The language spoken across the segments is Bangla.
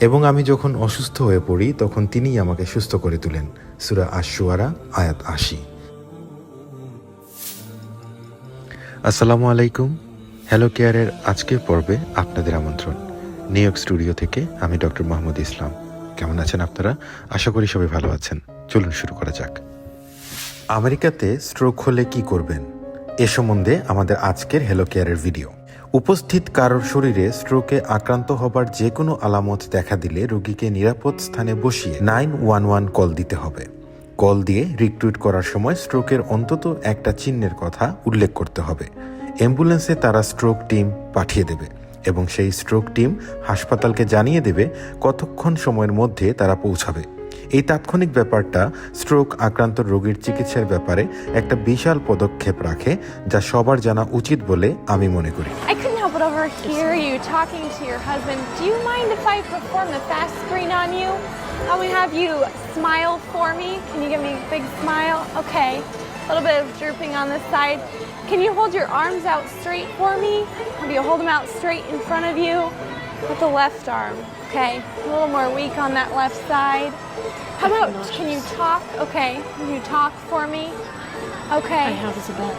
এবং আমি যখন অসুস্থ হয়ে পড়ি, তখন তিনিই আমাকে সুস্থ করে তুলেন। সুরা আশুয়ারা আয়াত আশি। আসসালামু আলাইকুম। হ্যালো কেয়ারের আজকের পর্বে আপনাদের আমন্ত্রণ। নিউ ইয়র্ক স্টুডিও থেকে আমি ডক্টর মোহাম্মদ ইসলাম কেমন আছেন আপনারা? আশা করি সবাই ভালো আছেন। চলুন শুরু করা যাক। আমেরিকাতে স্ট্রোক হলে কি করবেন? এ সম্বন্ধে আমাদের আজকের হ্যালো কেয়ারের ভিডিও উপস্থিত কারোর শরীরে স্ট্রোকে আক্রান্ত হবার যে কোনো আলামত দেখা দিলে রোগীকে নিরাপদ স্থানে বসিয়ে নাইন ওয়ান ওয়ান কল দিতে হবে। কল দিয়ে রিক্রুট করার সময় স্ট্রোকের অন্তত একটা চিহ্নের কথা উল্লেখ করতে হবে। অ্যাম্বুলেন্সে তারা স্ট্রোক টিম পাঠিয়ে দেবে এবং সেই স্ট্রোক টিম হাসপাতালকে জানিয়ে দেবে কতক্ষণ সময়ের মধ্যে তারা পৌঁছাবে। এই তাৎক্ষণিক ব্যাপারটা স্ট্রোক আক্রান্ত রোগীর চিকিৎসার ব্যাপারে একটা বিশাল পদক্ষেপ রাখে যা সবার জানা উচিত বলে আমি মনে করি overhear you talking to your husband. Mind if I perform the fast you? Have you smile for me. Can you a big smile? Okay. A little bit of drooping on this side. Can you hold your arms out straight for me? Have you hold them out straight in front of you with the left arm? Okay. A little more weak on that left side. How about can you talk? Okay. Can you talk for me? Okay. I have Isabel.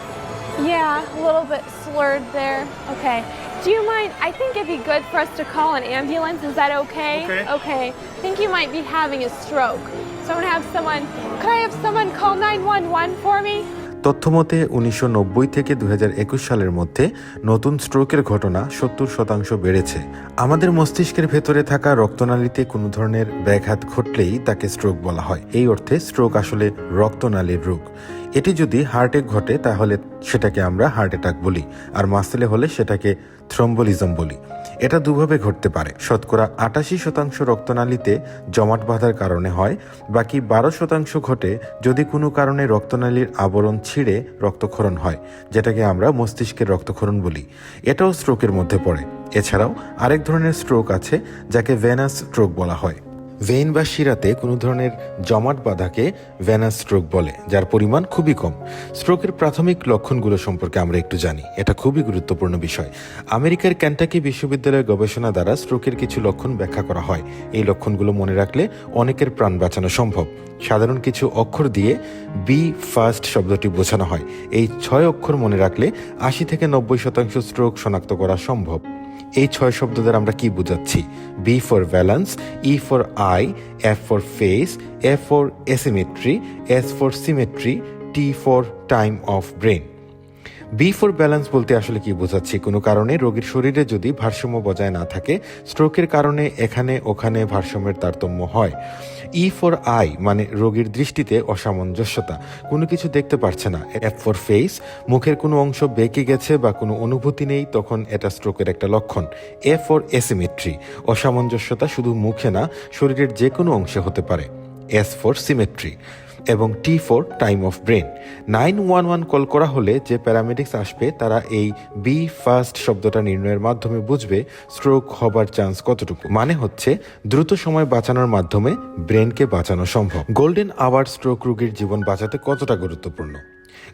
Yeah, a little bit slurred there. Okay. Do you mind? I think it'd be good for us to call an ambulance. Is that okay? Okay. Okay. I think you might be having a stroke. So I'm gonna have someone. Could I have someone call 911 for me? তথ্যমতে, উনিশশো নব্বই থেকে দুই হাজার একুশ সালের মধ্যে নতুন স্ট্রোকের ঘটনা সত্তর শতাংশ বেড়েছে। আমাদের মস্তিষ্কের ভেতরে থাকা রক্তনালীতে কোনো ধরনের ব্যাঘাত ঘটলেই তাকে স্ট্রোক বলা হয়। এই অর্থে স্ট্রোক আসলে রক্তনালীর রোগ। এটি যদি হার্টে ঘটে, তাহলে সেটাকে আমরা হার্ট অ্যাটাক বলি, আর মাসেলে হলে সেটাকে থ্রম্বোলিজম বলি। এটা দুভাবে ঘটতে পারে। শতকরা আটাশি শতাংশ রক্তনালীতে জমাট বাঁধার কারণে হয়, বাকি বারো শতাংশ ঘটে যদি কোনো কারণে রক্তনালীর আবরণ ছিঁড়ে রক্তক্ষরণ হয়, যেটাকে আমরা মস্তিষ্কের রক্তক্ষরণ বলি। এটাও স্ট্রোকের মধ্যে পড়ে। এছাড়াও আরেক ধরনের স্ট্রোক আছে, যাকে ভেনাস স্ট্রোক বলা হয়। ভেইন বা শিরাতে কোনো ধরনের জমাট বাঁধাকে ভেনাস স্ট্রোক বলে, যার পরিমাণ খুবই কম। স্ট্রোকের প্রাথমিক লক্ষণগুলো সম্পর্কে আমরা একটু জানি। এটা খুবই গুরুত্বপূর্ণ বিষয়। আমেরিকার ক্যান্টাকি বিশ্ববিদ্যালয়ের গবেষণা দ্বারা স্ট্রোকের কিছু লক্ষণ ব্যাখ্যা করা হয়। এই লক্ষণগুলো মনে রাখলে অনেকের প্রাণ বাঁচানো সম্ভব। সাধারণ কিছু অক্ষর দিয়ে বি ফার্স্ট শব্দটি বোঝানো হয়। এই ছয় অক্ষর মনে রাখলে আশি থেকে নব্বই শতাংশ স্ট্রোক শনাক্ত করা সম্ভব। এই ছয় শব্দ দ্বারা আমরা কি বোঝাচ্ছি? B for balance E for eye F for face F for asymmetry S for symmetry T for time of brain B for balance বলতে আসলে কি বোঝাচ্ছি? কোনো কারণে রোগীর শরীরে যদি ভারসাম্য বজায় না থাকে, স্ট্রোকের কারণে এখানে ওখানে ভারসাম্যের তারতম্য হয়। ই ফর আই মানে রোগীর দৃষ্টিতে অসামঞ্জস্যতা। কোনো কিছু দেখতে পারছে না। এফ ফর ফেস, মুখের কোনো অংশ বেঁকে গেছে বা কোনো অনুভূতি নেই, তখন এটা স্ট্রোকের একটা লক্ষণ। এ ফর এসিমেট্রি, অসামঞ্জস্যতা শুধু মুখে না, শরীরের যে কোনো অংশে হতে পারে। S for symmetry. এবং T for time of brain nine one one call করা হলে যে প্যারামেডিক্স আসবে, তারা এই বি ফার্স্ট শব্দটা নির্ণয়ের মাধ্যমে বুঝবে স্ট্রোক হবার চান্স কতটুকু। মানে হচ্ছে, দ্রুত সময় বাঁচানোর মাধ্যমে ব্রেনকে বাঁচানো সম্ভব। গোল্ডেন আওয়ার স্ট্রোক রোগীর জীবন বাঁচাতে কতটা গুরুত্বপূর্ণ?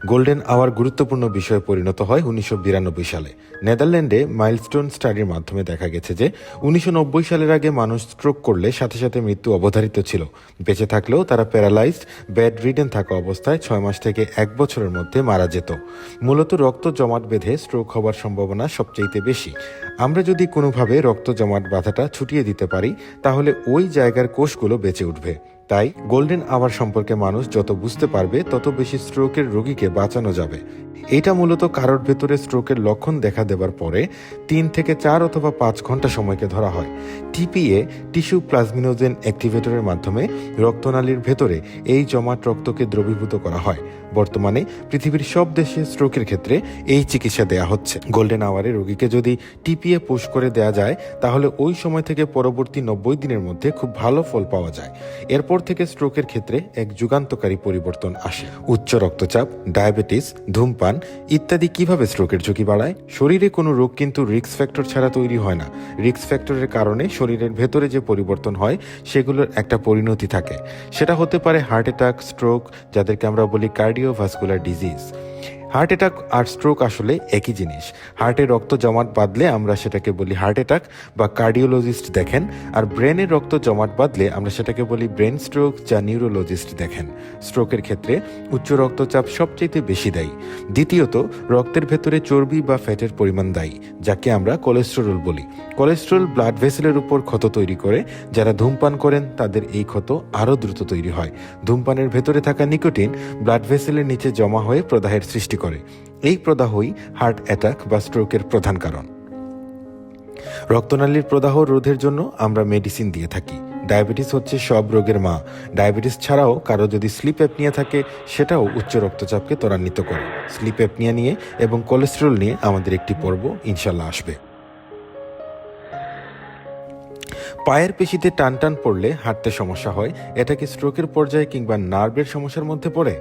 গোল্ডেন আওয়ার গুরুত্বপূর্ণ বিষয়ে পরিণত হয় উনিশশো বিরানব্বই সালে। নেদারল্যান্ডে মাইলস্টোন স্টাডির মাধ্যমে দেখা গেছে যে, উনিশশো নব্বই সালের আগে মানুষ স্ট্রোক করলে সাথে সাথে মৃত্যু অবধারিত ছিল। বেঁচে থাকলেও তারা প্যারালাইজড, ব্যাড রিডেন থাকা অবস্থায় ছয় মাস থেকে এক বছরের মধ্যে মারা যেত। মূলত রক্ত জমাট বেঁধে স্ট্রোক হবার সম্ভাবনা সবচেয়ে বেশি। আমরা যদি কোনোভাবে রক্ত জমাট বাধাটা ছুটিয়ে দিতে পারি, তাহলে ওই জায়গার কোষগুলো বেঁচে উঠবে। তাই গোল্ডেন আওয়ার সম্পর্কে মানুষ যত বুঝতে পারবে তত বেশি স্ট্রোকের রোগীকে বাঁচানো যাবে। এটা মূলত কারোর ভেতরে স্ট্রোকের লক্ষণ দেখা দেবার পরে তিন থেকে চার অথবা পাঁচ ঘণ্টা সময়কে ধরা হয়। টিপিএ, টিস্যু প্লাজমিনোজেন অ্যাক্টিভেটরের মাধ্যমে রক্তনালীর ভেতরে এই জমাট রক্তকে দ্রবীভূত করা হয়। বর্তমানে পৃথিবীর সব দেশে স্ট্রোকের ক্ষেত্রে এই চিকিৎসা দেয়া হচ্ছে। গোল্ডেন আওয়ারে রোগীকে যদি টিপিএ পুশ করে দেয়া যায়, তাহলে ওই সময় থেকে পরবর্তী নব্বই দিনের মধ্যে খুব ভালো ফল পাওয়া যায়। এরপর থেকে স্ট্রোকের ক্ষেত্রে এক যুগান্তকারী পরিবর্তন আসে। উচ্চ রক্তচাপ, ডায়াবেটিস, ধূমপান ইত্যাদি কীভাবে স্ট্রোকের ঝুঁকি বাড়ায়? শরীরে কোনো রোগ কিন্তু রিক্স ফ্যাক্টর ছাড়া তৈরি হয় না। রিক্স ফ্যাক্টরের কারণে শরীরের ভেতরে যে পরিবর্তন হয়, সেগুলোর একটা পরিণতি থাকে। সেটা হতে পারে হার্ট অ্যাটাক, স্ট্রোক, যাদেরকে আমরা বলি কার্ডিওভাস্কুলার ডিজিজ। হার্ট অ্যাটাক আর স্ট্রোক আসলে একই জিনিস। হার্টে রক্ত জমাট বাঁধলে আমরা সেটাকে বলি হার্ট অ্যাটাক বা কার্ডিওলজিস্ট দেখেন, আর ব্রেনে রক্ত জমাট বাঁধলে আমরা সেটাকে বলি ব্রেন স্ট্রোক যা নিউরোলজিস্ট দেখেন। স্ট্রোকের ক্ষেত্রে উচ্চ রক্তচাপ সবচেয়ে বেশি দায়ী। দ্বিতীয়ত, রক্তের ভেতরে চর্বি বা ফ্যাটের পরিমাণ দায়ী, যাকে আমরা কোলেস্টেরল বলি। কোলেস্টেরল ব্লাড ভেসেলের উপর ক্ষত তৈরি করে, যারা ধূমপান করেন তাদের এই ক্ষত আরও দ্রুত তৈরি হয়। ধূমপানের ভেতরে থাকা নিকোটিন ব্লাড ভেসেলের নিচে জমা হয়ে প্রদাহের সৃষ্টি করে। এই প্রদাহই হার্ট অ্যাটাক বা স্ট্রোকের প্রধান কারণ। রক্তনালীর প্রদাহ রোধের জন্য আমরা মেডিসিন দিয়ে থাকি। ডায়াবেটিস হচ্ছে সব রোগের মা। ডায়াবেটিস ছাড়াও কারও যদি স্লিপ অ্যাপনিয়া থাকে, সেটাও উচ্চ রক্তচাপকে ত্বরান্বিত করে। স্লিপ অ্যাপনিয়া নিয়ে এবং কোলেস্টেরল নিয়ে আমাদের একটি পর্ব ইনশাল্লাহ আসবে। পায়ের পেশিতে টান টান পড়লে হাঁটতে সমস্যা হয়। এটা কি স্ট্রোকের পর্যায়ে কিংবা নার্ভের সমস্যার মধ্যে পড়ে?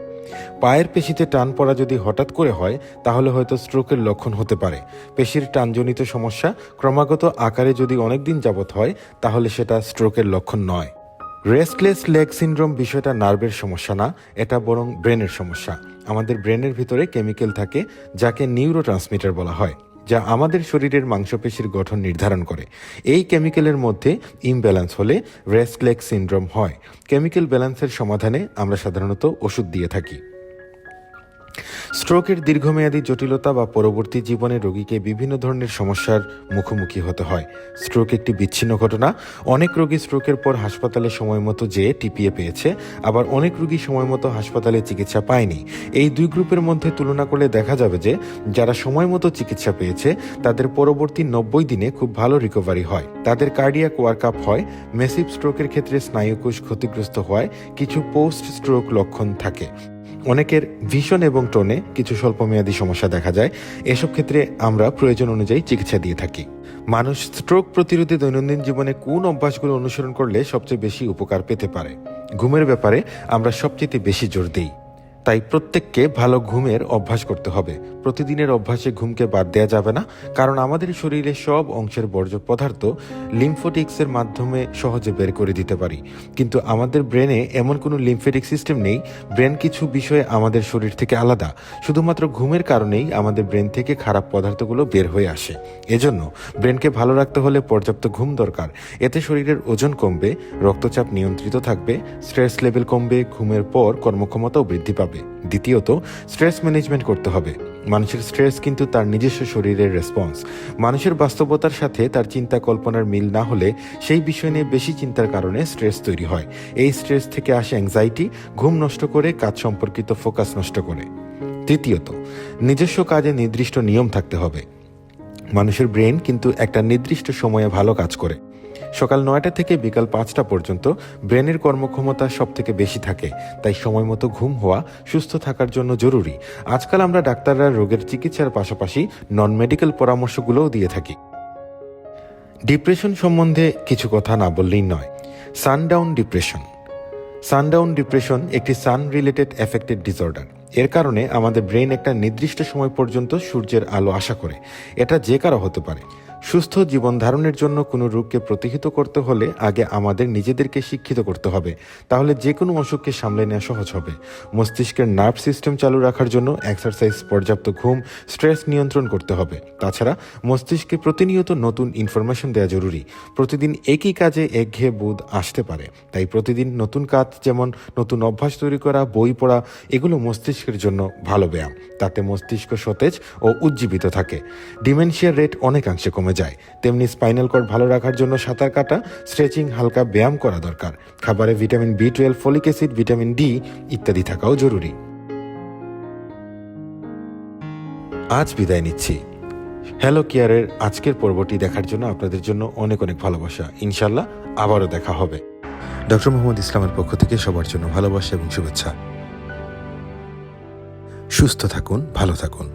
পায়ের পেশিতে টান পড়া যদি হঠাৎ করে হয়, তাহলে হয়তো স্ট্রোকের লক্ষণ হতে পারে। পেশির টানজনিত সমস্যা ক্রমাগত আকারে যদি অনেকদিন যাবৎ হয়, তাহলে সেটা স্ট্রোকের লক্ষণ নয়। রেস্টলেস লেগ সিন্ড্রোম বিষয়টা নার্ভের সমস্যা না, এটা বরং ব্রেনের সমস্যা। আমাদের ব্রেনের ভিতরে কেমিক্যাল থাকে, যাকে নিউরো বলা হয়। যা আমাদের শরীরের মাংসপেশির গঠন নির্ধারণ করে। এই কেমিক্যালের মধ্যে ইমব্যালেন্স হলে রেস্টলেক সিন্ড্রোম হয়। কেমিক্যাল ব্যালেন্সের সমাধানে আমরা সাধারণত ওষুধ দিয়ে থাকি। স্ট্রোকের দীর্ঘমেয়াদী জটিলতা বা পরবর্তী জীবনে রোগীকে বিভিন্ন ধরনের সমস্যার মুখোমুখি হতে হয়। স্ট্রোক একটি বিচ্ছিন্ন ঘটনা। অনেক রোগী স্ট্রোকের পর হাসপাতালে সময় মতো যেয়ে টিপিয়ে পেয়েছে। আবার অনেক রোগী সময় মতো হাসপাতালে চিকিৎসা পায়নি। এই দুই গ্রুপের মধ্যে তুলনা করলে দেখা যাবে যে, যারা সময় মতো চিকিৎসা পেয়েছে, তাদের পরবর্তী নব্বই দিনে খুব ভালো রিকভারি হয়। তাদের কার্ডিয়াক ওয়ার্কআপ হয়। মেসিভ স্ট্রোকের ক্ষেত্রে স্নায়ুকোষ ক্ষতিগ্রস্ত হওয়ায় কিছু পোস্ট স্ট্রোক লক্ষণ থাকে। অনেকের ভীষণ এবং টোনে কিছু স্বল্পমেয়াদী সমস্যা দেখা যায়। এসব ক্ষেত্রে আমরা প্রয়োজন অনুযায়ী চিকিৎসা দিয়ে থাকি। মানুষ স্ট্রোক প্রতিরোধে দৈনন্দিন জীবনে কোন অভ্যাসগুলো অনুসরণ করলে সবচেয়ে বেশি উপকার পেতে পারে? ঘুমের ব্যাপারে আমরা সবচেয়ে বেশি জোর দিই। তাই প্রত্যেককে ভালো ঘুমের অভ্যাস করতে হবে। প্রতিদিনের অভ্যাসে ঘুমকে বাদ দেওয়া যাবে না, কারণ আমাদের শরীরে সব অংশের বর্জ্য পদার্থ লিম্ফোটিক্সের মাধ্যমে সহজে বের করে দিতে পারি। কিন্তু আমাদের ব্রেনে এমন কোনো লিম্ফেটিক সিস্টেম নেই, ব্রেন কিছু বিষয়ে আমাদের শরীর থেকে আলাদা। শুধুমাত্র ঘুমের কারণেই আমাদের ব্রেন থেকে খারাপ পদার্থগুলো বের হয়ে আসে। এজন্য ব্রেনকে ভালো রাখতে হলে পর্যাপ্ত ঘুম দরকার। এতে শরীরের ওজন কমবে, রক্তচাপ নিয়ন্ত্রিত থাকবে, স্ট্রেস লেভেল কমবে, ঘুমের পর কর্মক্ষমতাও বৃদ্ধি পাবে। দ্বিতীয়ত স্ট্রেস ম্যানেজমেন্ট করতে হবে। মানুষের স্ট্রেস কিন্তু তার নিজস্ব শরীরের রেসপন্স মানুষের বাস্তবতার সাথে তার চিন্তা কল্পনার মিল না হলে সেই বিষয় নিয়ে বেশি চিন্তার কারণে স্ট্রেস তৈরি হয়। এই স্ট্রেস থেকে আসে অ্যাংজাইটি ঘুম নষ্ট করে, কাজ সম্পর্কিত ফোকাস নষ্ট করে। তৃতীয়ত, নিজস্ব কাজে নির্দিষ্ট নিয়ম থাকতে হবে। মানুষের ব্রেন কিন্তু একটা নির্দিষ্ট সময়ে ভালো কাজ করে। সকাল নয়টা থেকে বিকাল পাঁচটা পর্যন্ত ব্রেনের কর্মক্ষমতা সব থেকে বেশি থাকে, তাই সময় মতো ঘুম হওয়া, সুস্থ থাকার জন্য জরুরি। আজকাল আমরা ডাক্তাররা রোগের চিকিৎসার পাশাপাশি নন মেডিকেল পরামর্শগুলোও দিয়ে থাকি। ডিপ্রেশন সম্বন্ধে কিছু কথা না বললেই নয়। Sundown depression. সানডাউন ডিপ্রেশন একটি সান রিলেটেড এফেক্টেড ডিসঅর্ডার এর কারণে আমাদের ব্রেন একটা নির্দিষ্ট সময় পর্যন্ত সূর্যের আলো আশা করে। এটা যে কারও হতে পারে। সুস্থ জীবন ধারণের জন্য কোনো রোগকে প্রতিহিত করতে হলে আগে আমাদের নিজেদেরকে শিক্ষিত করতে হবে। তাহলে যে কোনো অসুখকে সামলে নেওয়া সহজ হবে। মস্তিষ্কের নার্ভ সিস্টেম চালু রাখার জন্য এক্সারসাইজ পর্যাপ্ত ঘুম স্ট্রেস নিয়ন্ত্রণ করতে হবে। তাছাড়া মস্তিষ্কে প্রতিনিয়ত নতুন ইনফরমেশন দেওয়া জরুরি। প্রতিদিন একই কাজে একঘেয়ে বোধ আসতে পারে। তাই প্রতিদিন নতুন কাজ যেমন নতুন অভ্যাস তৈরি করা, বই পড়া, এগুলো মস্তিষ্কের জন্য ভালো ব্যায়াম। তাতে মস্তিষ্ক সতেজ ও উজ্জীবিত থাকে। ডিমেনশিয়ার রেট অনেকাংশে কমে যায়। তেমনি স্পাইনাল কর্ড ভালো রাখার জন্য সাঁতার কাটা, স্ট্রেচিং, হালকা ব্যায়াম করা দরকার। খাবারে vitamin B twelve folic acid, vitamin D ইত্যাদি থাকাও জরুরি। আজ বিদায় নিচ্ছি। হ্যালো কেয়ারের আজকের পর্বটি দেখার জন্য আপনাদের জন্য অনেক অনেক ভালোবাসা। ইনশাল্লাহ আবারও দেখা হবে। ডক্টর মোহাম্মদ ইসলামের পক্ষ থেকে সবার জন্য ভালোবাসা এবং শুভেচ্ছা। সুস্থ থাকুন, ভালো থাকুন।